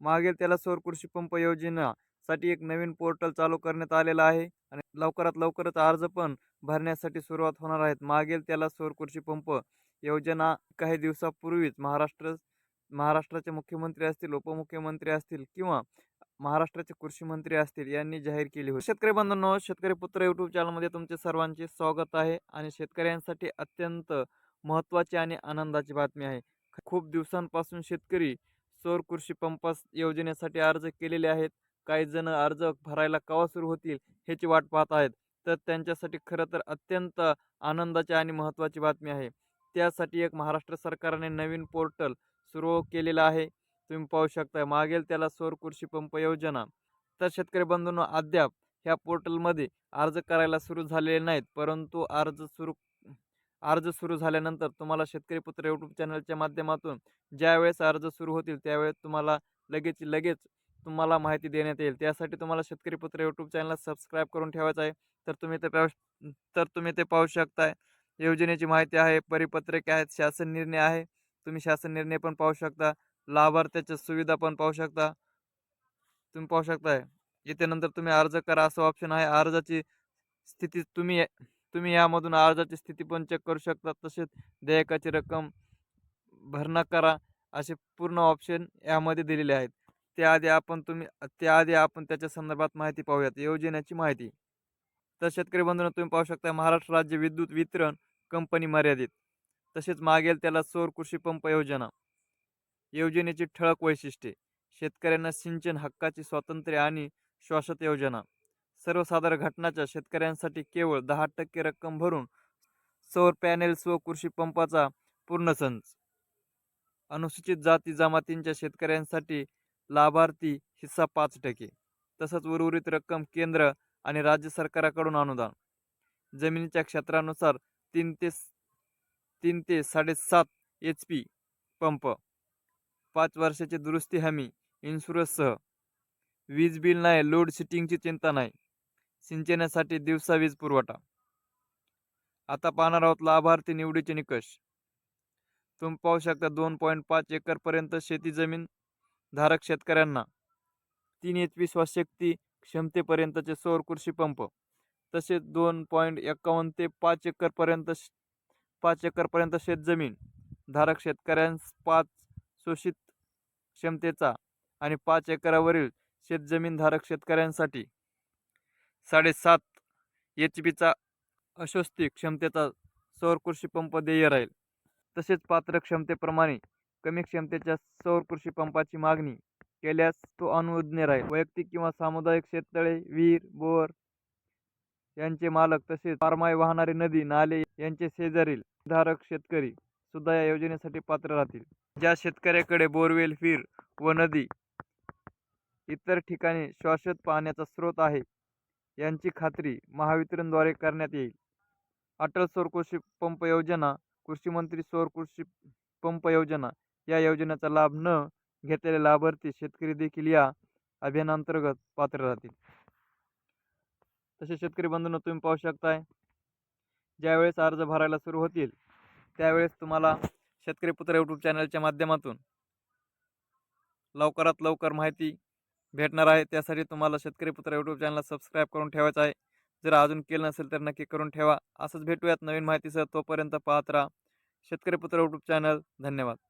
मागेल त्याला सौर कृषी पंप योजनासाठी एक नवीन पोर्टल चालू करण्यात आलेलं आहे आणि लवकरात लवकरच अर्ज पण भरण्यासाठी सुरुवात होणार आहेत. मागेल त्याला सौर कृषी पंप योजना काही दिवसापूर्वीच महाराष्ट्र महाराष्ट्राचे मुख्यमंत्री असतील उपमुख्यमंत्री असतील किंवा महाराष्ट्राचे कृषी मंत्री असतील यांनी जाहीर केली होती. शेतकरी बांधवांनो शेतकरी पुत्र यूट्यूब चॅनलमध्ये तुमचे सर्वांचे स्वागत आहे आणि शेतकऱ्यांसाठी अत्यंत महत्त्वाची आणि आनंदाची बातमी आहे. खूप दिवसांपासून शेतकरी सौर कृषी पंप योजनेसाठी अर्ज केलेले आहेत. काही जण अर्ज भरायला केव्हा सुरू होतील ह्याची वाट पाहत आहेत. तर त्यांच्यासाठी खरं तर अत्यंत आनंदाची आणि महत्त्वाची बातमी आहे. त्यासाठी एक महाराष्ट्र सरकारने नवीन पोर्टल सुरू केलेलं आहे. तुम्ही पाहू शकता मागेल त्याला सौर कृषी पंप योजना. तर शेतकरी बंधूंना अद्याप ह्या पोर्टलमध्ये अर्ज करायला सुरू झालेले नाहीत परंतु अर्ज सुरू अर्ज सुरू झाल्यानंतर तुम्हाला शेतकरी पुत्र यूट्यूब चॅनलच्या माध्यमातून ज्यावेळेस अर्ज सुरू होतील त्यावेळेस तुम्हाला लगेच लगेच तुम्हाला माहिती देण्यात येईल. त्यासाठी तुम्हाला शेतकरी पुत्र यूट्यूब चॅनलला सबस्क्राईब करून ठेवायचं आहे. तर तुम्ही ते पाहू तर तुम्ही ते पाहू शकताय. योजनेची माहिती आहे परिपत्रके आहेत शासन निर्णय आहे. तुम्ही शासन निर्णय पण पाहू शकता. लाभार्थ्याच्या सुविधा पण पाहू शकता. तुम्ही पाहू शकताय. इथे नंतर तुम्ही अर्ज करा असं ऑप्शन आहे. अर्जाची स्थिती तुम्ही तुम्ही यामधून अर्जाची स्थिती पण चेक करू शकता. तसेच देयकाची रक्कम भरणा करा असे पूर्ण ऑप्शन यामध्ये दिलेले आहेत. त्याआधी आपण तुम्ही त्याआधी आपण त्याच्या संदर्भात माहिती पाहूयात. योजनेची माहिती. तर शेतकरी बंधूंना तुम्ही पाहू शकता महाराष्ट्र राज्य विद्युत वितरण कंपनी मर्यादित. तसेच मागेल त्याला सौर कृषी पंप योजना. योजनेची ठळक वैशिष्ट्ये. शेतकऱ्यांना सिंचन हक्काची स्वातंत्र्य आणि श्वासत योजना. सर्वसाधारण घटनाच्या शेतकऱ्यांसाठी केवळ दहा टक्के रक्कम भरून सौर पॅनेल्स व कृषी पंपाचा पूर्ण संच. अनुसूचित जाती जमातींच्या शेतकऱ्यांसाठी लाभार्थी हिस्सा पाच टक्के. तसंच उर्वरित रक्कम केंद्र आणि राज्य सरकाराकडून अनुदान. जमिनीच्या क्षेत्रानुसार तीन ते तीन ते साडेसात एच पी पंप पाच वर्षाची दुरुस्ती हमी इन्शुरन्ससह वीज बिल नाही लोड शेटिंगची चिंता नाही. सिंचनासाठी दिवसा वीज पुरवठा. आता पाहणार आहोत लाभार्थी निवडीचे निकष. तुम्ही पाहू शकता दोन पॉईंट पाच एकरपर्यंत शेती जमीन धारक शेतकऱ्यांना तीन एच पी स्वशक्ती क्षमतेपर्यंतचे सौर कृषी पंप तसेच दोन पॉईंट एकावन्न ते पाच एकरपर्यंत श- पाच एकरपर्यंत शेतजमीन धारक शेतकऱ्यांस पाच शोषित क्षमतेचा आणि पाच एकरावरील शेतजमीन धारक शेतकऱ्यांसाठी साडेसात एच पीचा अशोस्ती क्षमतेचा सौर कृषी पंप देय राहील. तसेच पात्र क्षमतेप्रमाणे कमी क्षमतेच्या सौर कृषी पंपाची मागणी केल्यास तो अनुज्ञ राहील. वैयक्तिक किंवा सामुदायिक शेततळे विहीर बोर यांचे मालक तसेच फार्माय वाहणारी नदी नाले यांचे शेजारील धारक शेतकरी सुद्धा या योजनेसाठी पात्र राहतील. ज्या शेतकऱ्याकडे बोरवेल विहीर व नदी इतर ठिकाणी शाश्वत पाण्याचा स्रोत आहे यांची खात्री महावितरणद्वारे करण्यात येईल. अटल सौर कृषी पंप योजना कृषी मंत्री सौर कृषी पंप योजना या योजनेचा लाभ न घेतलेले लाभार्थी शेतकरी देखील या अभियानांतर्गत पात्र राहतील. तसे शेतकरी बंधूंनो तुम्ही पाहू शकताय ज्यावेळेस अर्ज भरायला सुरू होतील त्यावेळेस तुम्हाला शेतकरी पुत्र यूट्यूब चॅनलच्या माध्यमातून लवकरात लवकर माहिती भेटणार आहे. त्यासाठी तुम्हाला शेतकरी पुत्र यूट्यूब चॅनलला सबस्क्राईब करून ठेवायचं आहे. जर अजून केलं नसेल तर नक्की करून ठेवा. असंच भेटूयात नवीन माहितीसह. तोपर्यंत पाहत राहा. शेतकरी पुत्र यूट्यूब चॅनल धन्यवाद.